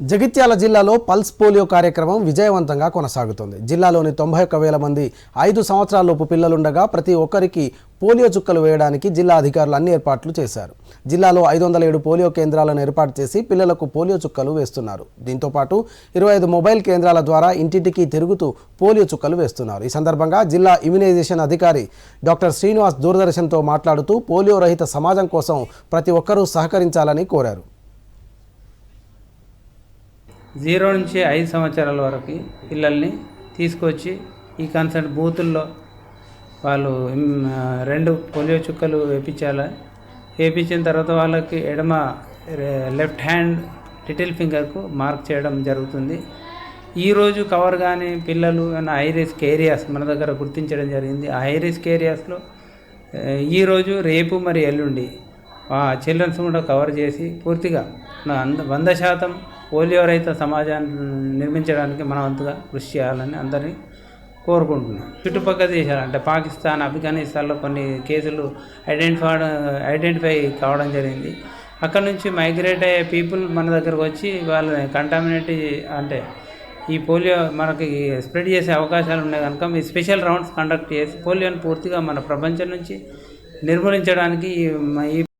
జగిత్యాల జిల్లాలో pulse polio కార్యక్రమం విజయవంతంగా కొనసాగుతోంది. జిల్లాలోని తొంభై ఒక్క వేల మంది ఐదు సంవత్సరాలలోపు పిల్లలుండగా ప్రతి ఒక్కరికి పోలియో చుక్కలు వేయడానికి జిల్లా అధికారులు అన్ని ఏర్పాట్లు చేశారు. జిల్లాలో ఐదు వందల ఏడు పోలియో కేంద్రాలను ఏర్పాటు చేసి పిల్లలకు పోలియో చుక్కలు వేస్తున్నారు. దీంతో పాటు ఇరవై ఐదు మొబైల్ కేంద్రాల ద్వారా ఇంటింటికి తిరుగుతూ పోలియో చుక్కలు వేస్తున్నారు. ఈ సందర్భంగా జిల్లా ఇమ్యునైజేషన్ అధికారి డాక్టర్ శ్రీనివాస్ దూరదర్శన్తో మాట్లాడుతూ పోలియో రహిత సమాజం కోసం ప్రతి ఒక్కరూ సహకరించాలని కోరారు. జీరో నుంచి ఐదు సంవత్సరాల వరకు పిల్లల్ని తీసుకొచ్చి ఈ కన్సర్ట్ బూతుల్లో వాళ్ళు రెండు పోలియో చుక్కలు వేపించాలి? వేయించిన తర్వాత వాళ్ళకి ఎడమ లెఫ్ట్ హ్యాండ్ లిటిల్ ఫింగర్కు మార్క్ చేయడం జరుగుతుంది. ఈరోజు కవర్ కానీ పిల్లలు ఏమైనా హై రిస్క్ ఏరియాస్ మన దగ్గర గుర్తించడం జరిగింది. ఆ హై రిస్క్ ఏరియాస్లో ఈరోజు రేపు మరి ఎల్లుండి ఆ చిల్డ్రన్స్ కూడా కవర్ చేసి పూర్తిగా నా అంద వంద శాతం పోలియో రహిత సమాజాన్ని నిర్మించడానికి మనం అంతగా కృషి చేయాలని అందరినీ కోరుకుంటున్నాం. చుట్టుపక్కల దేశాలు అంటే పాకిస్తాన్ ఆఫ్ఘనిస్తాన్లో కొన్ని కేసులు ఐడెంటిఫై ఐడెంటిఫై కావడం జరిగింది. అక్కడ నుంచి మైగ్రేట్ అయ్యే పీపుల్ మన దగ్గరకు వచ్చి వాళ్ళని కంటామినేట్ అంటే ఈ పోలియో మనకి స్ప్రెడ్ చేసే అవకాశాలు ఉన్నాయి కనుక మీ స్పెషల్ రౌండ్స్ కండక్ట్ చేసి పోలియోని పూర్తిగా మన ప్రపంచం నుంచి నిర్మూలించడానికి ఈ ఈ